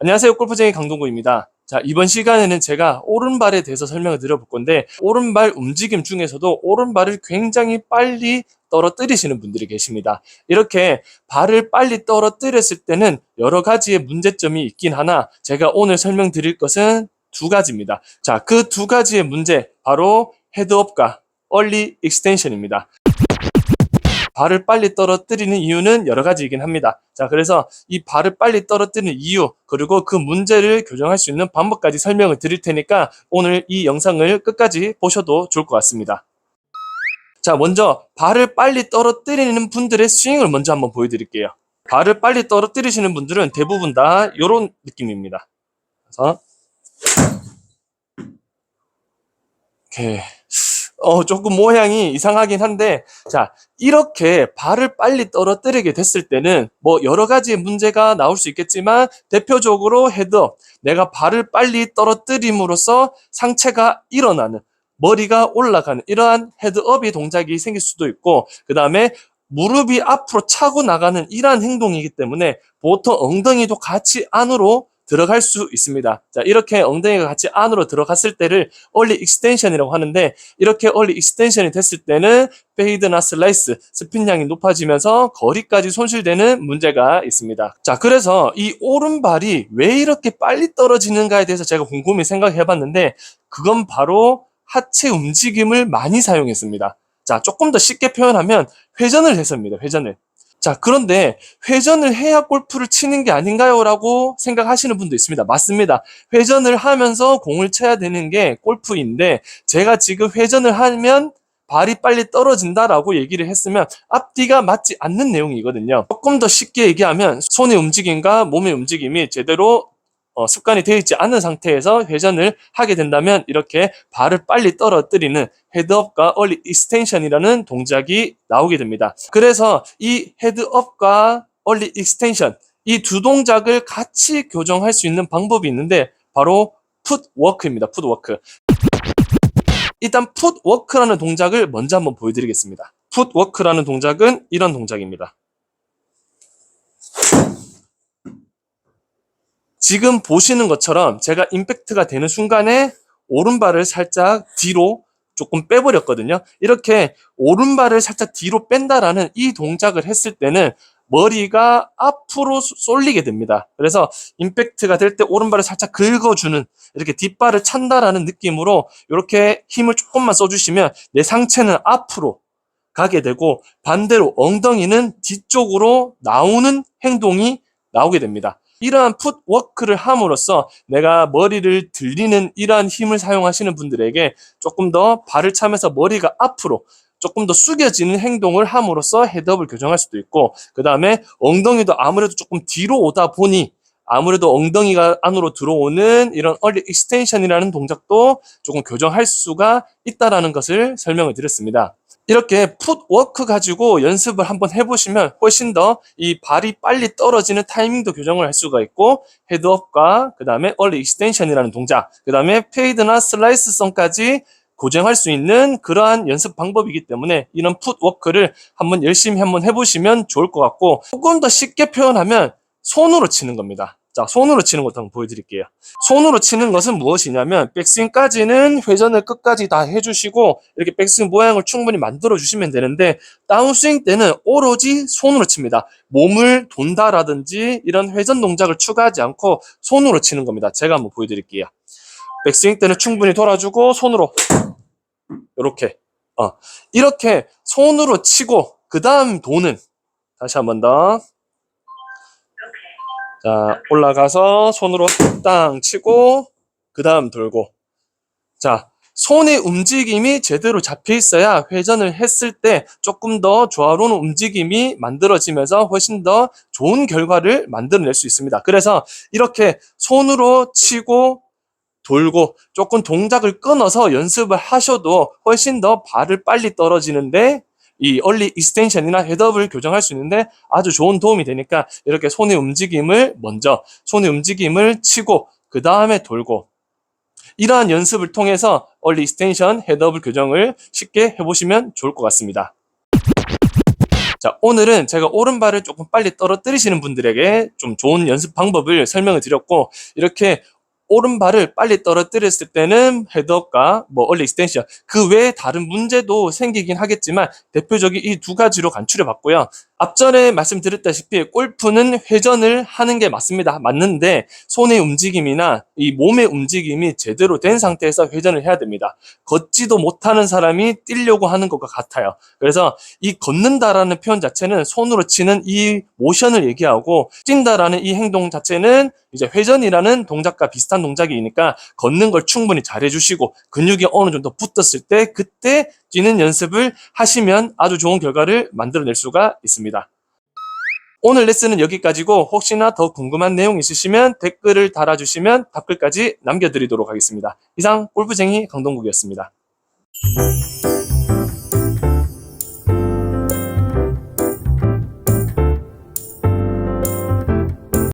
안녕하세요. 골프쟁이 강동구입니다. 자, 이번 시간에는 제가 오른발에 대해서 설명을 드려볼 건데, 오른발 움직임 중에서도 오른발을 굉장히 빨리 떨어뜨리시는 분들이 계십니다. 이렇게 발을 빨리 떨어뜨렸을 때는 여러 가지의 문제점이 있긴 하나, 제가 오늘 설명드릴 것은 두 가지입니다. 자, 그 두 가지의 문제, 바로 헤드업과 얼리 익스텐션입니다. 발을 빨리 떨어뜨리는 이유는 여러 가지이긴 합니다. 자, 그래서 이 발을 빨리 떨어뜨리는 이유, 그리고 그 문제를 교정할 수 있는 방법까지 설명을 드릴 테니까 오늘 이 영상을 끝까지 보셔도 좋을 것 같습니다. 자, 먼저 발을 빨리 떨어뜨리는 분들의 스윙을 먼저 한번 보여드릴게요. 발을 빨리 떨어뜨리시는 분들은 대부분 다 이런 느낌입니다. 그래서 이렇게 어, 조금 모양이 이상하긴 한데, 자, 이렇게 발을 빨리 떨어뜨리게 됐을 때는 뭐 여러 가지 문제가 나올 수 있겠지만, 대표적으로 헤드업, 내가 발을 빨리 떨어뜨림으로써 상체가 일어나는, 머리가 올라가는 이러한 헤드업이 동작이 생길 수도 있고, 그 다음에 무릎이 앞으로 차고 나가는 이러한 행동이기 때문에 보통 엉덩이도 같이 안으로 들어갈 수 있습니다. 자, 이렇게 엉덩이가 같이 안으로 들어갔을 때를 얼리 익스텐션이라고 하는데 이렇게 얼리 익스텐션이 됐을 때는 페이드나 슬라이스, 스핀량이 높아지면서 거리까지 손실되는 문제가 있습니다. 자, 그래서 이 오른발이 왜 이렇게 빨리 떨어지는가에 대해서 제가 곰곰이 생각해 봤는데 그건 바로 하체 움직임을 많이 사용했습니다. 자, 조금 더 쉽게 표현하면 회전을 해서입니다. 회전을. 자, 그런데 회전을 해야 골프를 치는 게 아닌가요? 라고 생각하시는 분도 있습니다. 맞습니다. 회전을 하면서 공을 쳐야 되는 게 골프인데, 제가 지금 회전을 하면 발이 빨리 떨어진다라고 얘기를 했으면 앞뒤가 맞지 않는 내용이거든요. 조금 더 쉽게 얘기하면 손의 움직임과 몸의 움직임이 제대로 어, 습관이 되어 있지 않은 상태에서 회전을 하게 된다면 이렇게 발을 빨리 떨어뜨리는 헤드업과 얼리 익스텐션이라는 동작이 나오게 됩니다. 그래서 이 헤드업과 얼리 익스텐션 이 두 동작을 같이 교정할 수 있는 방법이 있는데 바로 풋워크입니다. 풋워크. 일단 풋워크라는 동작을 먼저 한번 보여드리겠습니다. 풋워크라는 동작은 이런 동작입니다. 지금 보시는 것처럼 제가 임팩트가 되는 순간에 오른발을 살짝 뒤로 조금 빼버렸거든요. 이렇게 오른발을 살짝 뒤로 뺀다라는 이 동작을 했을 때는 머리가 앞으로 쏠리게 됩니다. 그래서 임팩트가 될 때 오른발을 살짝 긁어주는 이렇게 뒷발을 찬다라는 느낌으로 이렇게 힘을 조금만 써주시면 내 상체는 앞으로 가게 되고 반대로 엉덩이는 뒤쪽으로 나오는 행동이 나오게 됩니다. 이러한 풋워크를 함으로써 내가 머리를 들리는 이러한 힘을 사용하시는 분들에게 조금 더 발을 차면서 머리가 앞으로 조금 더 숙여지는 행동을 함으로써 헤드업을 교정할 수도 있고 그 다음에 엉덩이도 아무래도 조금 뒤로 오다 보니 아무래도 엉덩이가 안으로 들어오는 이런 얼리 익스텐션이라는 동작도 조금 교정할 수가 있다라는 것을 설명을 드렸습니다. 이렇게 풋워크 가지고 연습을 한번 해보시면 훨씬 더 이 발이 빨리 떨어지는 타이밍도 교정을 할 수가 있고 헤드업과 그 다음에 얼리 익스텐션이라는 동작 그 다음에 페이드나 슬라이스성까지 고정할 수 있는 그러한 연습 방법이기 때문에 이런 풋워크를 한번 열심히 한번 해보시면 좋을 것 같고 조금 더 쉽게 표현하면 손으로 치는 겁니다. 자, 손으로 치는 것도 한번 보여드릴게요. 손으로 치는 것은 무엇이냐면 백스윙까지는 회전을 끝까지 다 해주시고 이렇게 백스윙 모양을 충분히 만들어 주시면 되는데 다운스윙 때는 오로지 손으로 칩니다. 몸을 돈다라든지 이런 회전 동작을 추가하지 않고 손으로 치는 겁니다. 제가 한번 보여드릴게요. 백스윙 때는 충분히 돌아주고 손으로 이렇게 어, 이렇게 손으로 치고 그 다음 도는 다시 한번 더. 자, 올라가서 손으로 땅 치고, 그 다음 돌고. 자, 손의 움직임이 제대로 잡혀 있어야 회전을 했을 때 조금 더 조화로운 움직임이 만들어지면서 훨씬 더 좋은 결과를 만들어낼 수 있습니다. 그래서 이렇게 손으로 치고, 돌고, 조금 동작을 끊어서 연습을 하셔도 훨씬 더 발을 빨리 떨어지는데 이 얼리 익스텐션이나 헤드업을 교정할 수 있는데 아주 좋은 도움이 되니까 이렇게 손의 움직임을 먼저 손의 움직임을 치고 그 다음에 돌고 이러한 연습을 통해서 얼리 익스텐션 헤드업을 교정을 쉽게 해보시면 좋을 것 같습니다. 자, 오늘은 제가 오른발을 조금 빨리 떨어뜨리시는 분들에게 좀 좋은 연습 방법을 설명을 드렸고, 이렇게 오른발을 빨리 떨어뜨렸을 때는 헤드업과 뭐 얼리 익스텐션 그 외에 다른 문제도 생기긴 하겠지만 대표적인 이 두 가지로 간추려 봤고요. 앞전에 말씀드렸다시피 골프는 회전을 하는 게 맞습니다. 맞는데 손의 움직임이나 이 몸의 움직임이 제대로 된 상태에서 회전을 해야 됩니다. 걷지도 못하는 사람이 뛰려고 하는 것과 같아요. 그래서 이 걷는다라는 표현 자체는 손으로 치는 이 모션을 얘기하고 뛴다라는 이 행동 자체는 이제 회전이라는 동작과 비슷한 동작이니까 걷는 걸 충분히 잘 해 주시고 근육이 어느 정도 붙었을 때 그때 뛰는 연습을 하시면 아주 좋은 결과를 만들어낼 수가 있습니다. 오늘 레슨은 여기까지고 혹시나 더 궁금한 내용 있으시면 댓글을 달아주시면 답글까지 남겨드리도록 하겠습니다. 이상 골프쟁이 강동국이었습니다.